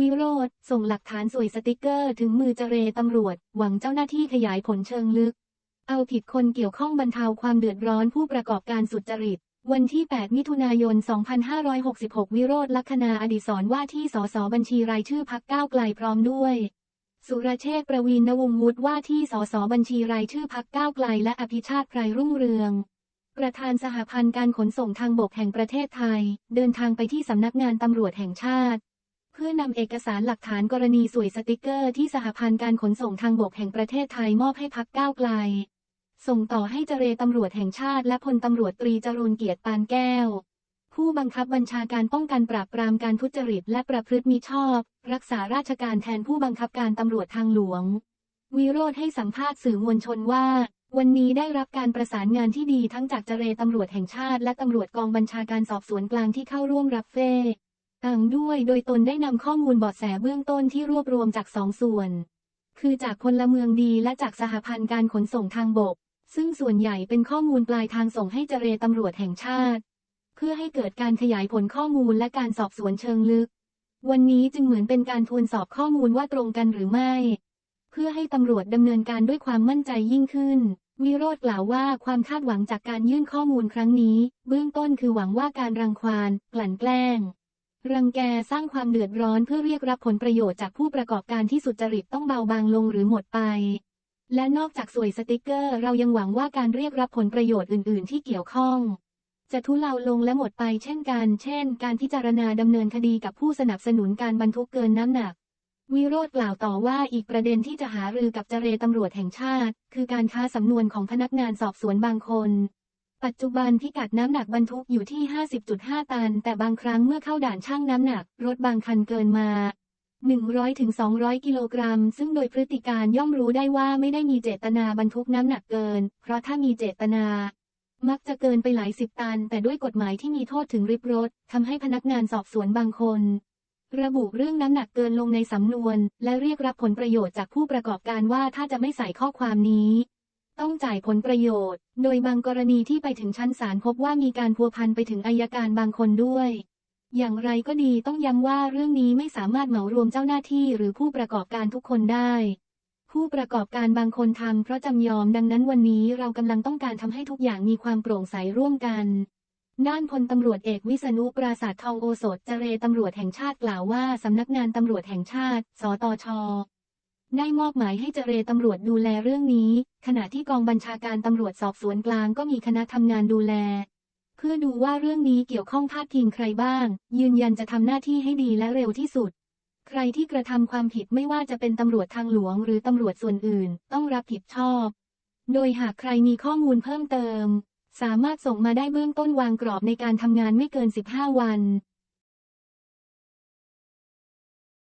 วิโรธส่งหลักฐานสวยสติกเกอร์ถึงมือเจเรตำรวจ หวังเจ้าหน้าที่ขยายผลเชิงลึก เอาผิดคนเกี่ยวข้องบรรเทาความเดือดร้อนผู้ประกอบการสุจริต วันที่ 8 มิถุนายน 2566 วิโรธลัคนาอดิศรว่าที่สสบัญชีรายชื่อพักก้าวไกลพร้อมด้วย สุรเชษฐ์ประวีณวงศ์วุฒิว่าที่สสบัญชีรายชื่อพักก้าวไกล และอภิชาติไพรรุ่งเรืองประธานสหพันธ์การขนส่งทางบกแห่งประเทศไทย เดินทางไปที่สำนักงานตำรวจแห่งชาติ เพื่อนำเอกสารหลักฐานกรณีสวยสติกเกอร์ที่สหพันธ์การขนส่งทางบกแห่งประเทศไทยมอบให้พักก้าวไกล ส่งต่อให้เจรตำรวจแห่งชาติและพลตำรวจตรีจรูนเกียรติปานแก้ว ผู้บังคับบัญชาการป้องกันปราบปรามการทุจริตและประพฤติมิชอบ รักษาราชการแทนผู้บังคับการตำรวจทางหลวง วิโรธให้สัมภาษณ์สื่อมวลชนว่า วันนี้ได้รับการประสานงานที่ดีทั้งจากเจรตำรวจแห่งชาติ และตำรวจกองบัญชาการสอบสวนกลางที่เข้าร่วมรับเฟ ต่างด้วยโดยตนได้นำข้อมูลเบาะแสเบื้องต้นที่รวบรวมจากสองส่วน คือจากพลเมืองดีและจากสหพันธ์การขนส่งทางบก ซึ่งส่วนใหญ่เป็นข้อมูลปลายทางส่งให้เจรตำรวจแห่งชาติ เพื่อให้เกิดการขยายผลข้อมูลและการสอบสวนเชิงลึก วันนี้จึงเหมือนเป็นการทวนสอบข้อมูลว่าตรงกันหรือไม่ เพื่อให้ตำรวจดำเนินการด้วยความมั่นใจยิ่งขึ้นวิโรธกล่าวว่าความคาดหวังจากการยื่นข้อมูลครั้งนี้ เบื้องต้นคือหวังว่าการรังควานกลั่นแกล้ง รังแกสร้างความเดือดร้อนเพื่อเรียกรับผลประโยชน์จากผู้ประกอบการที่สุจริตต้องเบาบางลงหรือหมดไป และนอกจากสวยสติกเกอร์ เรายังหวังว่าการเรียกรับผลประโยชน์อื่น ๆ ที่เกี่ยวข้อง จะทุเลาลงและหมดไปเช่นกัน เช่น การพิจารณาดำเนินคดีกับผู้สนับสนุนการบรรทุกเกินน้ำหนัก วิโรธกล่าวต่อว่าอีกประเด็นที่จะหารือกับเจรตำรวจแห่งชาติ คือการค้าสำนวนของพนักงานสอบสวนบางคน ปัจจุบันพิกัดน้ำหนักบรรทุกอยู่ที่ 50.5 ตัน แต่บางครั้งเมื่อเข้าด่านช่างน้ำหนัก รถบางคันเกินมา 100-200 กิโลกรัม ซึ่งโดยพฤติการย่อมรู้ได้ว่าไม่ได้มีเจตนาบรรทุกน้ำหนักเกิน เพราะถ้ามีเจตนา มักจะเกินไปหลายสิบตัน แต่ด้วยกฎหมายที่มีโทษถึงริบรถทำให้พนักงานสอบสวนบางคน ระบุเรื่องน้ำหนักเกินลงในสำนวน และเรียกรับผลประโยชน์จากผู้ประกอบการว่าถ้าจะไม่ใส่ข้อความนี้ ต้องจ่ายผลประโยชน์ โดยบางกรณีที่ไปถึงชั้นศาลพบว่ามีการพัวพันไปถึงอายการบางคนด้วย อย่างไรก็ดีต้องย้ำว่าเรื่องนี้ไม่สามารถเหมารวมเจ้าหน้าที่หรือผู้ประกอบการทุกคนได้ ผู้ประกอบการบางคนทำเพราะจำยอมดังนั้นวันนี้เรากำลังต้องการทำให้ทุกอย่างมีความโปร่งใสร่วมกันด้านพลตำรวจเอกวิษณุปราศาสทองโอสถเจรตำรวจแห่งชาติกล่าวว่าสำนักงานตำรวจแห่งชาติ สตช ได้มอบหมายให้เจรตำรวจดูแลเรื่องนี้ ขณะที่กองบัญชาการตำรวจสอบสวนกลางก็มีคณะทำงานดูแล เพื่อดูว่าเรื่องนี้เกี่ยวข้องพาดพิงใครบ้าง ยืนยันจะทำหน้าที่ให้ดีและเร็วที่สุด ใครที่กระทำความผิดไม่ว่าจะเป็นตำรวจทางหลวงหรือตำรวจส่วนอื่น ต้องรับผิดชอบ โดยหากใครมีข้อมูลเพิ่มเติม สามารถส่งมาได้เบื้องต้นวางกรอบในการทำงานไม่เกิน 15 วัน